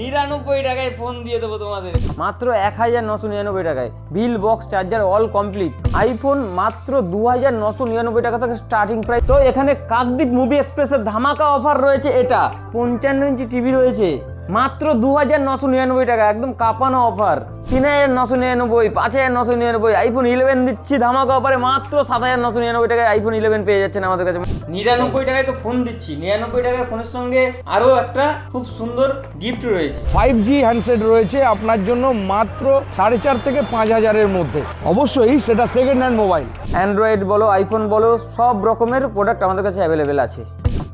নিরানব্বই টাকায় ফোন দিয়ে দেবো তোমাদের। মাত্র এক হাজার নশো নিরানব্বই টাকায়। Bill box charger all complete iPhone মাত্র দু হাজার নশো নিরানব্বই টাকা থেকে স্টার্টিং প্রাইস তো এখানে কাকদ্বীপ মুভি এক্সপ্রেসের ধামাকা অফার রয়েছে এটা। পঞ্চান্ন ইঞ্চি টিভি রয়েছে। মাত্র দু হাজার নশো নিরানব্বই টাকা, একদম কাঁপানো অফার তিন হাজার নশো নিরানব্বই পাঁচ হাজার নশো নিরানব্বই আইফোন ইলেভেন দিচ্ছি ধামাকা অফারে মাত্র সাত হাজার নশো নিরানব্বই টাকায় আইফোন ইলেভেন পেয়ে যাচ্ছেন আমাদের কাছে। নিরানব্বই টাকায় তো ফোন দিচ্ছি। নিরানব্বই টাকায় ফোনের সঙ্গে আরও একটা খুব সুন্দর গিফট রয়েছে। ফাইভ জি হ্যান্ডসেট রয়েছে আপনার জন্য মাত্র সাড়ে চার থেকে পাঁচ হাজারের মধ্যে। অবশ্যই সেটা সেকেন্ড হ্যান্ড মোবাইল অ্যান্ড্রয়েড বলো আইফোন বলো সব রকমের প্রোডাক্ট আমাদের কাছে অ্যাভেলেবেল আছে।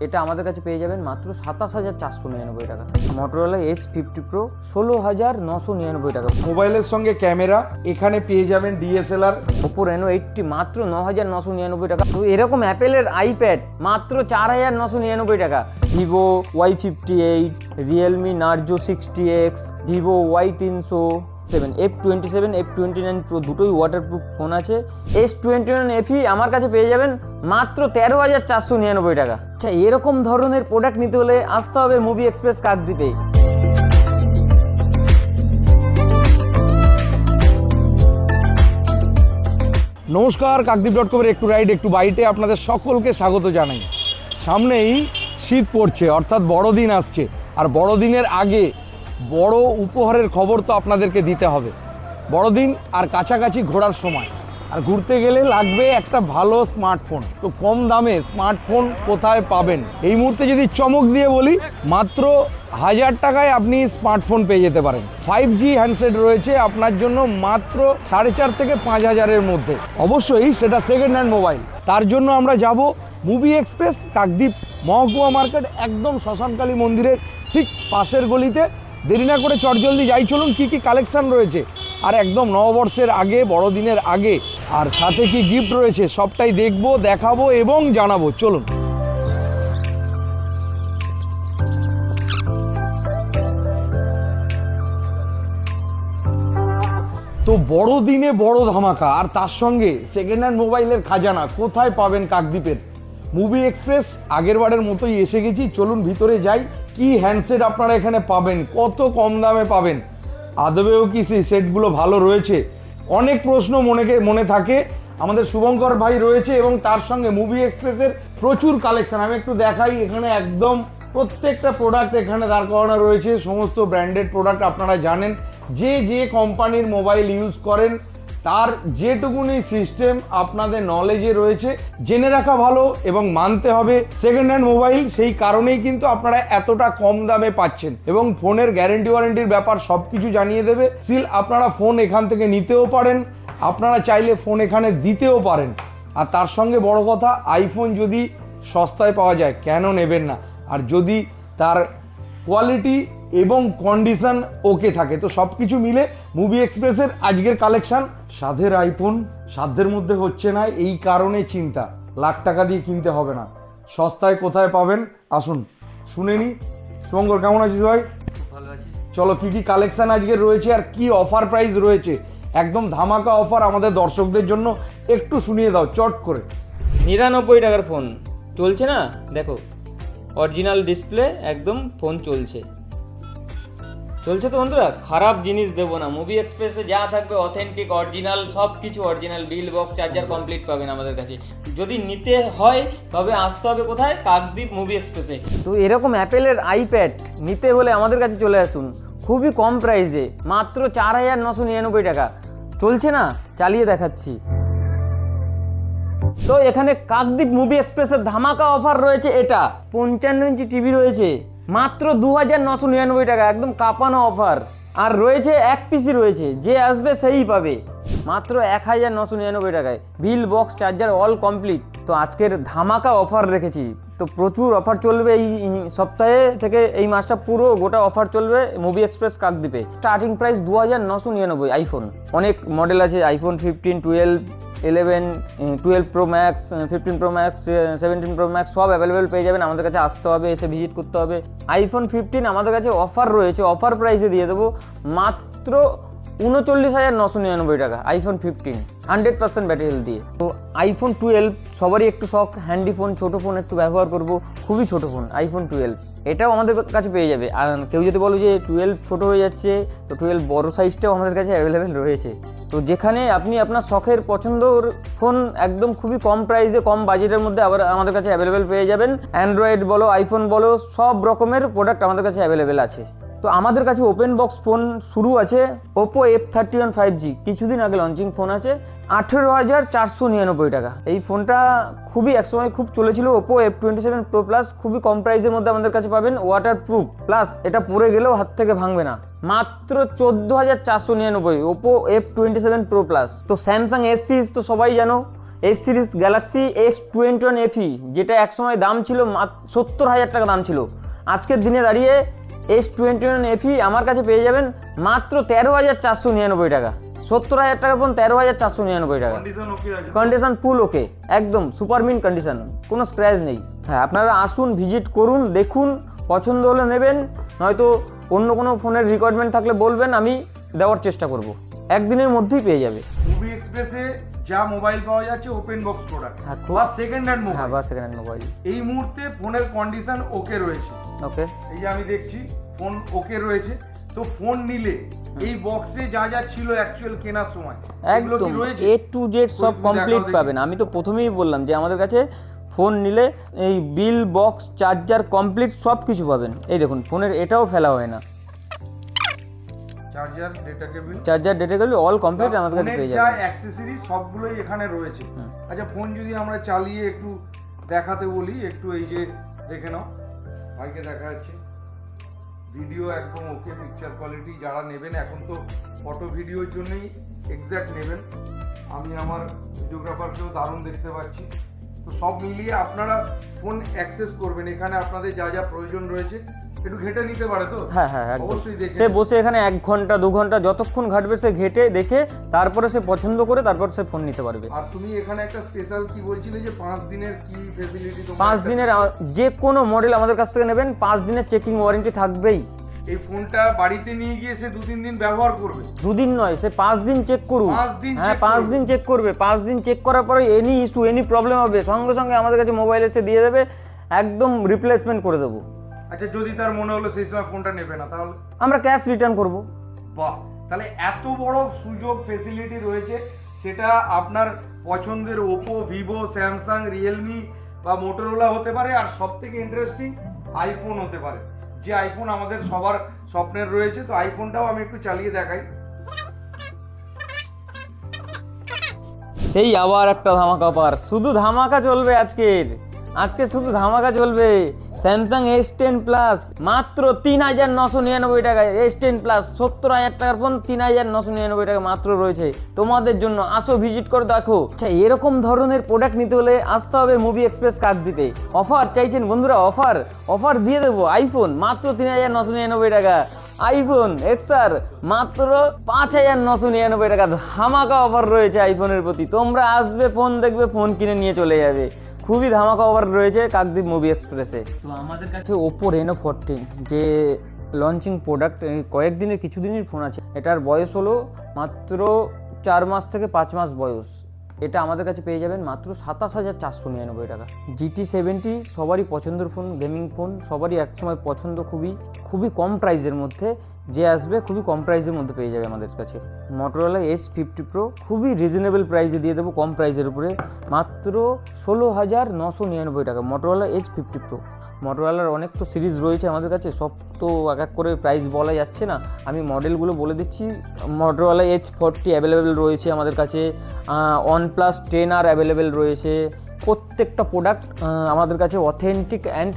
এটা আমাদের কাছে পেয়ে যাবেন মাত্র সাতাশ হাজার চারশো নিরানব্বই টাকা। মোটরোলা এস ফিফটি প্রো ষোলো হাজার নশো নিরানব্বই টাকা। মোবাইলের সঙ্গে ক্যামেরা এখানে পেয়ে যাবেন ডিএসএলআর ওপো রেনো এইটটি মাত্র ন হাজার নশো নিরানব্বই টাকা। তো এরকম অ্যাপেলের আইপ্যাড মাত্র চার হাজার নশো নিরানব্বই টাকা। Vivo Y fifty eight Realme Narzo sixty X Vivo Y তিনশো seven F twenty seven F twenty nine pro দুটোই ওয়াটারপ্রুফ ফোন আছে। এস টোয়েন্টি নাইন এফই আমার কাছে পেয়ে যাবেন মাত্র তেরো হাজার চারশো নিরানব্বই টাকা। আচ্ছা এরকম ধরনের প্রোডাক্ট নিতে হলে আসতে হবে মুভি এক্সপ্রেস কাকদ্বীপে। নমস্কার কাকদ্বীপ ডট কমের একটু রাইড একটু বাইটে আপনাদের সকলকে স্বাগত জানাই। সামনেই শীত পড়ছে অর্থাৎ বড়দিন আসছে। আর বড়দিনের আগে বড় উপহারের খবর তো আপনাদেরকে দিতে হবে। বড়দিন আর কাছাকাছি ঘোরার সময়। আর ঘুরতে গেলে লাগবে একটা ভালো স্মার্টফোন তো কম দামে স্মার্টফোন কোথায় পাবেন? এই মুহূর্তে যদি চমক দিয়ে বলি, মাত্র হাজার টাকায় আপনি স্মার্টফোন পেয়ে যেতে পারেন। ফাইভ জি হ্যান্ডসেট রয়েছে আপনার জন্য মাত্র সাড়ে চার থেকে পাঁচ হাজারের মধ্যে। অবশ্যই সেটা সেকেন্ড হ্যান্ড মোবাইল তার জন্য আমরা যাব মুভি এক্সপ্রেস কাকদ্বীপ, মহকুমা মার্কেট, একদম শ্মশানকালী মন্দিরের ঠিক পাশের গলিতে। দেরি না করে চটজলদি যাই। চলুন কি কি কালেকশন রয়েছে? আর একদম নববর্ষের আগে, বড়দিনের আগে। আর সাথে কি গিফট রয়েছে? সবটাই দেখব, দেখাবো এবং জানাব। চলুন। তো বড় দিনে বড় ধামাকা, আর তার সঙ্গে সেকেন্ড হ্যান্ড মোবাইলের খাজানা। কোথায় পাবেন কাকদ্বীপের? মুভি এক্সপ্রেস, আগের বারের মতোই এসে গেছি। চলুন ভিতরে যাই। কি হ্যান্ডসেট আপনারা এখানে পাবেন? কত কম দামে পাবেন? আদবেও কি সেই সেটগুলো ভালো রয়েছে? অনেক প্রশ্ন মনেকে মনে থাকে। আমাদের শুভঙ্কর ভাই রয়েছে এবং তার সঙ্গে মুভি এক্সপ্রেসের প্রচুর কালেকশন। আমি একটু দেখাই, এখানে একদম প্রত্যেকটা প্রোডাক্ট এখানে দাঁড় করানো রয়েছে। সমস্ত ব্র্যান্ডেড প্রোডাক্ট আপনারা জানেন। যে যে কোম্পানির মোবাইল ইউজ করেন তার যেটুকুনি সিস্টেম আপনাদের নলেজে রয়েছে, জেনে রাখা ভালো এবং মানতে হবে। সেকেন্ড হ্যান্ড মোবাইল সেই কারণেই কিন্তু আপনারা এতটা কম দামে পাচ্ছেন এবং ফোনের গ্যারেন্টি ওয়ারেন্টির ব্যাপার সব কিছু জানিয়ে দেবে। সিল আপনারা ফোন এখান থেকে নিতেও পারেন, আপনারা চাইলে ফোন এখানে দিতেও পারেন। আর তার সঙ্গে বড় কথা আইফোন যদি সস্তায় পাওয়া যায়, কেন নেবেন না? আর যদি তার কোয়ালিটি এবং কন্ডিশন ওকে থাকে। তো সব কিছু মিলে মুভি এক্সপ্রেসের আজকের কালেকশন সাধের আইফোন সাধ্যের মধ্যে হচ্ছে না এই কারণে চিন্তা। লাখ টাকা দিয়ে কিনতে হবে না। সস্তায় কোথায় পাবেন? আসুন শুনে নি শুভঙ্কর কেমন আছিস ভাই? ভালো আছি। চলো কি কি কালেকশন আজকে রয়েছে আর কি অফার প্রাইস রয়েছে? একদম ধামাকা অফার আমাদের দর্শকদের জন্য একটু শুনিয়ে দাও চট করে। নিরানব্বই টাকার ফোন চলছে না? দেখো অরিজিনাল ডিসপ্লে একদম ফোন চলছে। চলছে তো বন্ধুরা, খারাপ জিনিস দেবো না। মুভি এক্সপ্রেসে যা থাকবে অথেন্টিক অরিজিনাল সব কিছু original bill box charger complete পাবেন আমাদের কাছে। যদি নিতে হয়, তবে আসতে হবে কোথায়? কাকদ্বীপ মুভি এক্সপ্রেসে তো এরকম অ্যাপেলের আইপ্যাড নিতে হলে আমাদের কাছে চলে আসুন। খুবই কম প্রাইসে মাত্র চার হাজার নশো নিরানব্বই টাকা। চলছে না? চালিয়ে দেখাচ্ছি। তো এখানে কাকদ্বীপ মুভি এক্সপ্রেসের ধামাকা অফার রয়েছে এটা। পঞ্চান্ন ইঞ্চি টিভি রয়েছে। মাত্র দু হাজার নশো নিরানব্বই টাকা, একদম কাঁপানো অফার আর রয়েছে, এক পিসি রয়েছে, যে আসবে সেই পাবে। মাত্র এক হাজার নশো নিরানব্বই টাকায়। Bill box charger all complete তো আজকের ধামাকা অফার রেখেছি। তো প্রচুর অফার চলবে এই সপ্তাহে থেকে এই মাসটা পুরো গোটা অফার চলবে মুভি এক্সপ্রেস কাকদ্বীপে। স্টার্টিং প্রাইস দু হাজার নশো নিরানব্বই আইফোন অনেক মডেল আছে iPhone fifteen twelve eleven twelve pro max fifteen pro max seventeen pro max সব অ্যাভেলেবেল পেয়ে যাবেন। আমাদের কাছে আসতে হবে, এসে ভিজিট করতে হবে। আইফোন ফিফটিন আমাদের কাছে অফার রয়েছে। অফার প্রাইসে দিয়ে দেবো। মাত্র উনচল্লিশ হাজার নশো নিরানব্বই টাকা iPhone fifteen hundred percent battery health দিয়ে। তো আইফোন টুয়েলভ সবারই একটু শখ হ্যান্ডি ফোন ছোটো ফোন একটু ব্যবহার করব, খুবই ছোটো ফোন আইফোন টুয়েলভ এটাও আমাদের কাছে পেয়ে যাবে। আর কেউ যদি বলো যে টুয়েলভ ছোটো হয়ে যাচ্ছে, তো টুয়েলভ বড় সাইজটাও আমাদের কাছে অ্যাভেলেবেল রয়েছে। তো যেখানে আপনি আপনার শখের পছন্দর ফোন একদম খুবই কম প্রাইসে কম বাজেটের মধ্যে আবার আমাদের কাছে অ্যাভেলেবেল পেয়ে যাবেন। অ্যান্ড্রয়েড বলো আইফোন বলো, সব রকমের প্রোডাক্ট আমাদের কাছে অ্যাভেলেবেল আছে। তো আমাদের কাছে ওপেন বক্স ফোন শুরু আছে Oppo F thirty one five G কিছুদিন আগে লঞ্চিং ফোন আছে, আঠেরো হাজার চারশো নিরানব্বই টাকা। এই ফোনটা খুবই একসময় খুব চলেছিল Oppo F twenty seven pro plus খুবই কম প্রাইসের মধ্যে আমাদের কাছে পাবেন ওয়াটার প্রুফ প্লাস এটা পরে গেলেও হাত থেকে ভাঙবে না। মাত্র চোদ্দ হাজার চারশো নিরানব্বই Oppo F twenty seven pro plus তো স্যামসাং এস সিরিজ তো সবাই জানো S series Galaxy S twenty one FE যেটা একসময় দাম ছিল সত্তর হাজার টাকা দাম ছিল। আজকের দিনে দাঁড়িয়ে এস টোয়েন্টি ওয়ান এফি আমার কাছে পেয়ে যাবেন মাত্র তেরো হাজার চারশো নিরানব্বই টাকা। সত্তর হাজার টাকা ফোন তেরো হাজার চারশো নিরানব্বই টাকা। কন্ডিশন ফুল ওকে একদম সুপার মিন কন্ডিশন কোনো স্ক্র্যাচ নেই। হ্যাঁ আপনারা আসুন ভিজিট করুন দেখুন পছন্দ হলে নেবেন। নয়তো অন্য কোনো ফোনের রিকোয়ারমেন্ট থাকলে বলবেন আমি দেওয়ার চেষ্টা করব। একদিনের মধ্যেই পেয়ে যাবে। এক্সপ্রেসে যা মোবাইল পাওয়া যাচ্ছে ওপেন বক্স প্রোডাক্ট বা সেকেন্ড হ্যান্ড হ্যাঁ মোবাইল বা সেকেন্ড হ্যান্ড মোবাইল এই মুহূর্তে ফোনের কন্ডিশন ওকে রয়েছে। ওকে এই যে আমি দেখছি ফোন ওকে রয়েছে। তো ফোন নিলে এই বক্সে যা যা ছিল অ্যাকচুয়াল কেনার সময় একদম। এ টু জেড সব কমপ্লিট পাবেন। আমি তো প্রথমেই বললাম যে আমাদের কাছে ফোন নিলে এই বিল বক্স চার্জার কমপ্লিট সব কিছু পাবেন। এই দেখুন ফোনের এটাও ফেলা হয় না। চার্জার ডেটা কেবল চার্জার ডেটে গেলে অল কমপ্লিট আমাদের কাছে পেয়ে যা যাবেন অ্যাক্সেসরি সবগুলোই এখানে রয়েছে। আচ্ছা ফোন যদি আমরা চালিয়ে একটু দেখাতে বলি একটু এই যে দেখে নাও। ভাইকে দেখা যাচ্ছে। ভিডিও একদম ওকে পিকচার কোয়ালিটি যারা নেবেন এখন তো ফটো ভিডিওর জন্যই এক্স্যাক্ট নেবেন। আমি আমার ভিডিওগ্রাফারকেও দারুণ দেখতে পাচ্ছি। তো সব মিলিয়ে আপনারা ফোন অ্যাক্সেস করবেন। এখানে আপনাদের যা যা প্রয়োজন রয়েছে একটু ঘেটে নিতে পারে তো? হ্যাঁ হ্যাঁ অবশ্যই দেখে সে বসে এখানে এক ঘণ্টা দু ঘণ্টা যতক্ষণ ঘাটবে সে ঘেটে দেখে তারপরে সে পছন্দ করে তারপর সে ফোন নিতে পারবে। আর তুমি এখানে একটা স্পেশাল কি বলছিলে যে পাঁচ দিনের কি ফেসিলিটি পাঁচ দিনের যে কোনো মডেল আমাদের কাছ থেকে নেবেন পাঁচ দিনের চেকিং ওয়ারেন্টি থাকবেই। এই ফোনটা বাড়িতে নিয়ে গিয়ে সে দু তিন দিন ব্যবহার করবে? দুদিন নয় সে পাঁচ দিন চেক করুন পাঁচ দিন হ্যাঁ পাঁচ দিন চেক করবে। পাঁচ দিন চেক করার পরে এনি ইস্যু এনি প্রবলেম হবে সঙ্গে সঙ্গে আমাদের কাছে মোবাইল এসে দিয়ে দেবে একদম রিপ্লেসমেন্ট করে দেবো। আচ্ছা যদি তার মনে হলো সেই সময় ফোনটা নেবে না তাহলে? আমরা ক্যাশ রিটার্ন করব। বাহ! তাহলে এত বড় সুযোগ ফেসিলিটি রয়েছে সেটা আপনার পছন্দের ওপো ভিভো স্যামসাং রিয়েলমি বা মোটরোলা হতে পারে আর সব থেকে ইন্টারেস্টিং আইফোন হতে পারে। যে আইফোন আমাদের সবার স্বপ্নের রয়েছে তো আইফোনটাও আমি একটু চালিয়ে দেখাই। সেই আবার একটা ধামাকা পার শুধু ধামাকা চলবে আজকের। আজকে শুধু ধামাকা চলবে। স্যামসাং এস টেন প্লাস মাত্র তিন হাজার নশো নিরানব্বই টাকা এস টেন প্লাস সত্তর হাজার টাকার ফোন তিন হাজার নশো নিরানব্বই টাকা মাত্র রয়েছে। তোমাদের জন্য আসো ভিজিট করে দেখো। আচ্ছা এরকম ধরনের প্রোডাক্ট নিতে হলে আসতে হবে মুভি এক্সপ্রেস কাকদ্বীপে। অফার চাইছেন বন্ধুরা অফার অফার দিয়ে দেবো আইফোন মাত্র তিন হাজার নশো নিরানব্বই টাকা। আইফোন এক্সট্রার মাত্র পাঁচ হাজার নশো নিরানব্বই টাকা। ধামাকা অফার রয়েছে আইফোনের প্রতি। তোমরা আসবে ফোন দেখবে ফোন কিনে নিয়ে চলে যাবে। খুবই ধামাকা ওভার রয়েছে কাকদ্বীপ মুভি এক্সপ্রেসে তো আমাদের কাছে ওপো রেনো ফোরটিন যে লঞ্চিং প্রোডাক্ট কয়েকদিনের কিছুদিনের ফোন আছে। এটার বয়স হলো মাত্র চার মাস থেকে পাঁচ মাস বয়স। এটা আমাদের কাছে পেয়ে যাবেন মাত্র সাতাশ হাজার চারশো নিরানব্বই টাকা। জিটি সেভেন্টি সবারই পছন্দের ফোন গেমিং ফোন সবারই একসময় পছন্দ খুবই খুবই কম প্রাইসের মধ্যে, যে আসবে খুবই কম প্রাইসের মধ্যে পেয়ে যাবে আমাদের কাছে। মোটরোলা এস ফিফটি প্রো খুবই রিজনেবল প্রাইসে দিয়ে দেবো কম প্রাইসের উপরে, মাত্র ষোলো হাজার নশো নিরানব্বই টাকা মোটরোলা এইচ ফিফটি প্রো মোটরোলার অনেক তো সিরিজ রয়েছে আমাদের কাছে, সব তো এক এক করে প্রাইস বলা যাচ্ছে না। আমি মডেলগুলো বলে দিচ্ছি মোটরোলা এইচ ফোরটি অ্যাভেলেবেল রয়েছে আমাদের কাছে ওয়ান প্লাস টেন আর অ্যাভেলেবেল রয়েছে। প্রত্যেকটা প্রোডাক্ট আমাদের কাছে authentic and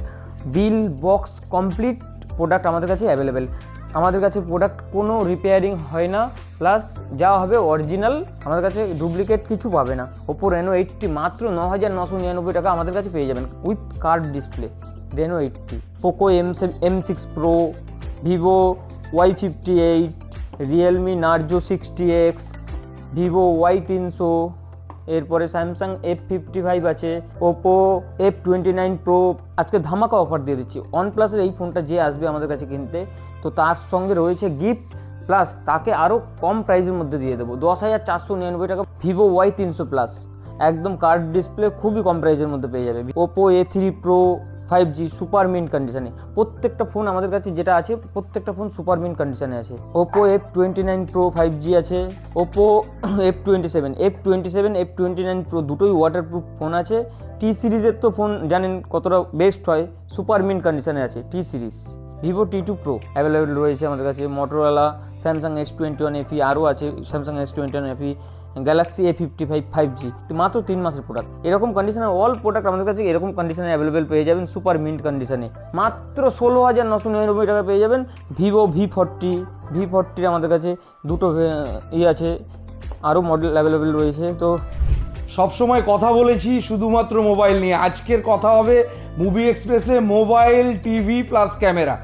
bill box complete product আমাদের কাছে অ্যাভেলেবেল আমাদের কাছে প্রোডাক্ট কোনো রিপেয়ারিং হয় না প্লাস যা হবে অরিজিনাল আমাদের কাছে ডুপ্লিকেট কিছু পাবে না। ওপো রেনো এইটটি মাত্র ন হাজার নশো নিরানব্বই টাকা আমাদের কাছে পেয়ে যাবেন with card display Reno eighty Poco M M six pro Vivo Y fifty eight Realme Narzo sixty X Vivo Y তিনশো এরপরে স্যামসাং এফ ফিফটি ফাইভ আছে Oppo F twenty nine pro আজকে ধামাকা অফার দিয়ে দিচ্ছি। ওয়ান প্লাসের এই ফোনটা যে আসবে আমাদের কাছে কিনতে, তো তার সঙ্গে রয়েছে গিফট প্লাস তাকে আরও কম প্রাইসের মধ্যে দিয়ে দেবো। দশ হাজার চারশো নিরানব্বই টাকা ভিভো ওয়াই তিনশো প্লাস একদম কার্ড ডিসপ্লে খুবই কম প্রাইসের মধ্যে পেয়ে যাবে। Oppo A three pro five G super mint কন্ডিশনে প্রত্যেকটা ফোন আমাদের কাছে যেটা আছে, প্রত্যেকটা ফোন সুপার মিন কন্ডিশনে আছে। Oppo F twenty nine pro five G আছে Oppo F twenty seven F twenty seven F twenty nine pro দুটোই ওয়াটারপ্রুফ ফোন আছে। টি সিরিজের তো ফোন জানেন কতটা বেস্ট হয় সুপার মিন কন্ডিশনে আছে T series Vivo T two pro available রয়েছে আমাদের কাছে। Motorola Samsung S twenty one FE আরও আছে Samsung S twenty one FE Galaxy A fifty five five G মাত্র তিন মাসের প্রোডাক্ট এরকম কন্ডিশনের অল প্রোডাক্ট আমাদের কাছে এরকম কন্ডিশনে অ্যাভেলেবেল পেয়ে যাবেন সুপার মিন্ট কন্ডিশনে মাত্র ষোলো হাজার নশো নিরানব্বই টাকা পেয়ে যাবেন ভিভো ভি ফোরটি ভি ফোরটির আমাদের কাছে দুটো ই আছে, আরও মডেল অ্যাভেলেবেল রয়েছে, তো সবসময় কথা বলেছি শুধুমাত্র মোবাইল নিয়ে। আজকের কথা হবে মুভি এক্সপ্রেসে মোবাইল টিভি প্লাস ক্যামেরা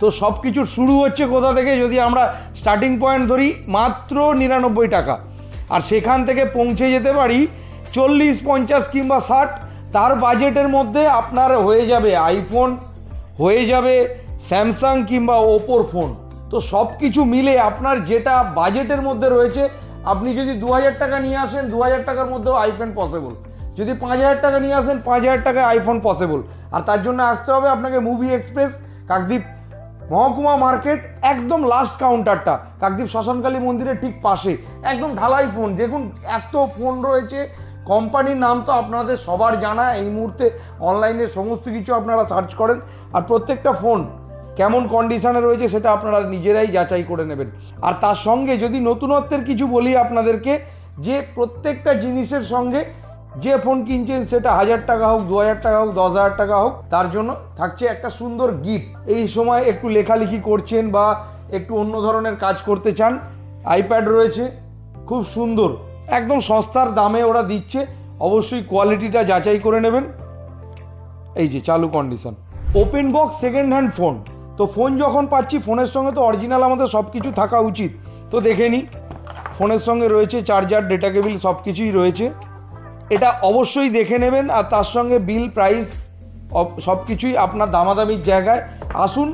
তো সব কিছুর শুরু হচ্ছে কোথা থেকে? যদি আমরা স্টার্টিং পয়েন্ট ধরি, মাত্র নিরানব্বই টাকা। আর সেখান থেকে পৌঁছে যেতে পারি চল্লিশ, পঞ্চাশ কিংবা ষাট, তার বাজেটের মধ্যে আপনার হয়ে যাবে আইফোন, হয়ে যাবে স্যামসাং কিংবা ওপোর ফোন। তো সব কিছু মিলে আপনার যেটা বাজেটের মধ্যে রয়েছে, আপনি যদি দু হাজার টাকা নিয়ে আসেন, দু হাজার টাকার মধ্যেও আইফোন পসিবল যদি পাঁচ হাজার টাকা নিয়ে আসেন, পাঁচ হাজার টাকায় আইফোন পসিবল আর তার জন্য আসতে হবে আপনাকে মুভি এক্সপ্রেস, কাকদ্বীপ মহকুমা মার্কেট একদম লাস্ট কাউন্টারটা কাকদ্বীপ শ্মশানকালী মন্দিরের ঠিক পাশে। একদম ঢালাই ফোন দেখুন, এত ফোন রয়েছে। কোম্পানির নাম তো আপনাদের সবার জানা। এই মুহূর্তে অনলাইনে সমস্ত কিছু আপনারা সার্চ করেন। আর প্রত্যেকটা ফোন কেমন কন্ডিশনে রয়েছে সেটা আপনারা নিজেরাই যাচাই করে নেবেন। আর তার সঙ্গে যদি নতুনত্বের কিছু বলি আপনাদেরকে, যে প্রত্যেকটা জিনিসের সঙ্গে যে ফোন কিনছেন সেটা হাজার টাকা হোক, দু হাজার টাকা হোক, দশ হাজার টাকা হোক, তার জন্য থাকছে একটা সুন্দর গিফট এই সময় একটু লেখালেখি করছেন বা একটু অন্য ধরনের কাজ করতে চান আইপ্যাড রয়েছে, খুব সুন্দর। একদম সস্তার দামে ওরা দিচ্ছে, অবশ্যই কোয়ালিটিটা যাচাই করে নেবেন। এই যে চালু condition open box second hand phone তো ফোন যখন পাচ্ছি ফোনের সঙ্গে তো অরিজিনাল আমাদের সব কিছু থাকা উচিত। তো দেখে নিই ফোনের সঙ্গে রয়েছে চার্জার ডেটা কেবিল সব কিছুই রয়েছে। এটা অবশ্যই দেখে নেবেন আর তার সঙ্গে বিল প্রাইস সব কিছুই আপনার দামাদামির জায়গায়। আসুন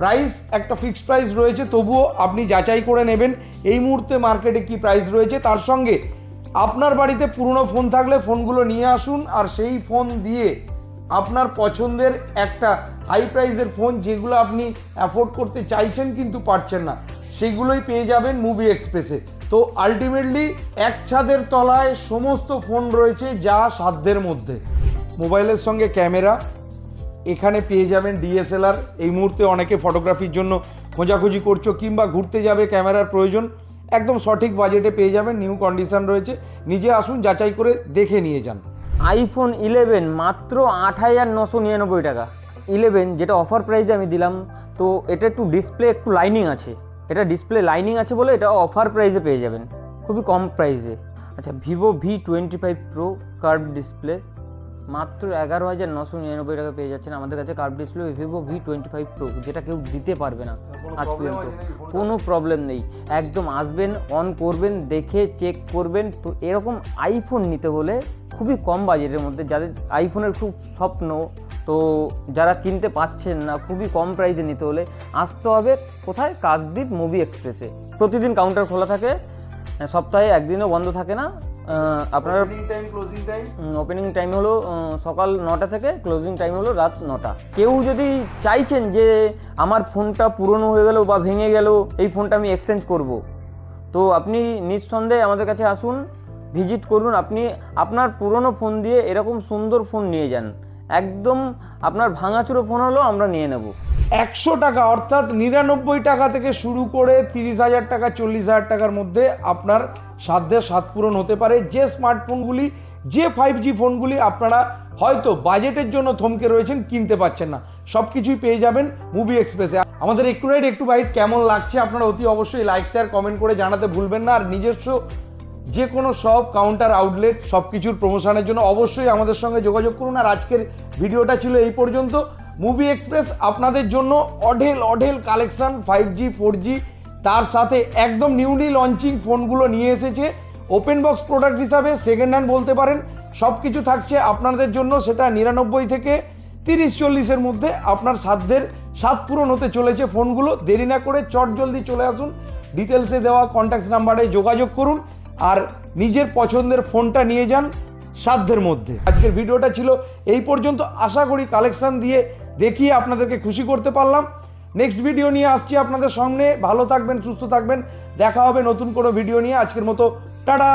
প্রাইস একটা ফিক্সড প্রাইস রয়েছে, তবুও আপনি যাচাই করে নেবেন এই মুহূর্তে মার্কেটে কি প্রাইস রয়েছে। তার সঙ্গে আপনার বাড়িতে পুরনো ফোন থাকলে ফোনগুলো নিয়ে আসুন আর সেই ফোন দিয়ে আপনার পছন্দের একটা হাই প্রাইসের ফোন যেগুলো আপনি অ্যাফোর্ড করতে চাইছেন কিন্তু পারছেন না, সেগুলোই পেয়ে যাবেন মুভি এক্সপ্রেসে তো আলটিমেটলি এক ছাদের তলায় সমস্ত ফোন রয়েছে যা সাধ্যের মধ্যে। মোবাইলের সঙ্গে ক্যামেরা, এখানে পেয়ে যাবেন ডিএসএলআর এই মুহূর্তে অনেকে ফটোগ্রাফির জন্য খোঁজাখুঁজি করছ কিংবা ঘুরতে যাবে, ক্যামেরার প্রয়োজন। একদম সঠিক বাজেটে পেয়ে যাবেন নিউ কন্ডিশন রয়েছে। নিজে আসুন, যাচাই করে দেখে নিয়ে যান। আইফোন ইলেভেন মাত্র আট হাজার নশো নিরানব্বই টাকা। ইলেভেন যেটা অফার প্রাইসে আমি দিলাম, তো এটা একটু ডিসপ্লে একটু লাইনিং আছে। এটা ডিসপ্লে লাইনিং আছে বলে এটা অফার প্রাইসে পেয়ে যাবেন। খুবই কম প্রাইসে আচ্ছা Vivo V twenty five pro curve display মাত্র এগারো হাজার নশো নিরানব্বই টাকা পেয়ে যাচ্ছেন। আমাদের কাছে curve display Vivo V twenty five pro যেটা কেউ দিতে পারবে না আজ পর্যন্ত। কোনো প্রবলেম নেই। একদম আসবেন অন করবেন দেখে চেক করবেন। তো এরকম আইফোন নিতে হলে খুবই কম বাজেটের মধ্যে। যাদের আইফোনের খুব স্বপ্ন তো যারা কিনতে পাচ্ছেন না খুবই কম প্রাইসে নিতে হলে আসতে হবে কোথায়? কাকদ্বীপ মুভি এক্সপ্রেসে প্রতিদিন কাউন্টার খোলা থাকে সপ্তাহে একদিনও বন্ধ থাকে না। আপনারা time closing time opening time হলো সকাল নটা থেকে ক্লোজিং টাইম হলো রাত নটা। কেউ যদি চাইছেন যে আমার ফোনটা পুরনো হয়ে গেল বা ভেঙে গেল এই ফোনটা আমি এক্সচেঞ্জ করব। তো আপনি নিঃসন্দেহে আমাদের কাছে আসুন ভিজিট করুন। আপনি আপনার পুরনো ফোন দিয়ে এরকম সুন্দর ফোন নিয়ে যান। একদম আপনার ভাঙাচুরো ফোন হলেও আমরা নিয়ে নেব। একশো টাকা, অর্থাৎ নিরানব্বই টাকা থেকে শুরু করে তিরিশ হাজার টাকা, চল্লিশ হাজার টাকার মধ্যে আপনার সাধ্যে স্বাদ পূরণ হতে পারে। যে স্মার্টফোনগুলি যে ফাইভ জি ফোনগুলি আপনারা হয়তো বাজেটের জন্য থমকে রয়েছেন, কিনতে পাচ্ছেন না। সব কিছুই পেয়ে যাবেন মুভি এক্সপ্রেসে আমাদের একটু রাইট একটু বাইট কেমন লাগছে আপনারা অতি অবশ্যই লাইক শেয়ার কমেন্ট করে জানাতে ভুলবেন না। আর নিজস্ব যে কোনো সব কাউন্টার আউটলেট সব কিছুর প্রমোশনের জন্য অবশ্যই আমাদের সঙ্গে যোগাযোগ করুন। আর আজকের ভিডিওটা ছিল এই পর্যন্ত। মুভি এক্সপ্রেস আপনাদের জন্য অঢেল অঢেল collection five G four G তার সাথে একদম নিউলি লঞ্চিং ফোনগুলো নিয়ে এসেছে। ওপেন বক্স প্রোডাক্ট হিসাবে সেকেন্ড হ্যান্ড বলতে পারেন। সব কিছু থাকছে আপনাদের জন্য সেটা নিরানব্বই থেকে তিরিশ চল্লিশের মধ্যে আপনার সাধ্যের স্বাদ পূরণ হতে চলেছে ফোনগুলো দেরি না করে চট জলদি চলে আসুন। ডিটেলসে দেওয়া কন্ট্যাক্ট নাম্বারে যোগাযোগ করুন। আর নিজের পছন্দের ফোনটা নিয়ে যান সাধ্যের মধ্যে। আজকের ভিডিওটা ছিল এই পর্যন্ত। আশা করি কালেকশান দিয়ে দেখিয়ে আপনাদেরকে খুশি করতে পারলাম। নেক্সট ভিডিও নিয়ে আসছি আপনাদের সামনে। ভালো থাকবেন, সুস্থ থাকবেন। দেখা হবে নতুন কোনো ভিডিও নিয়ে। আজকের মতো, টাটা!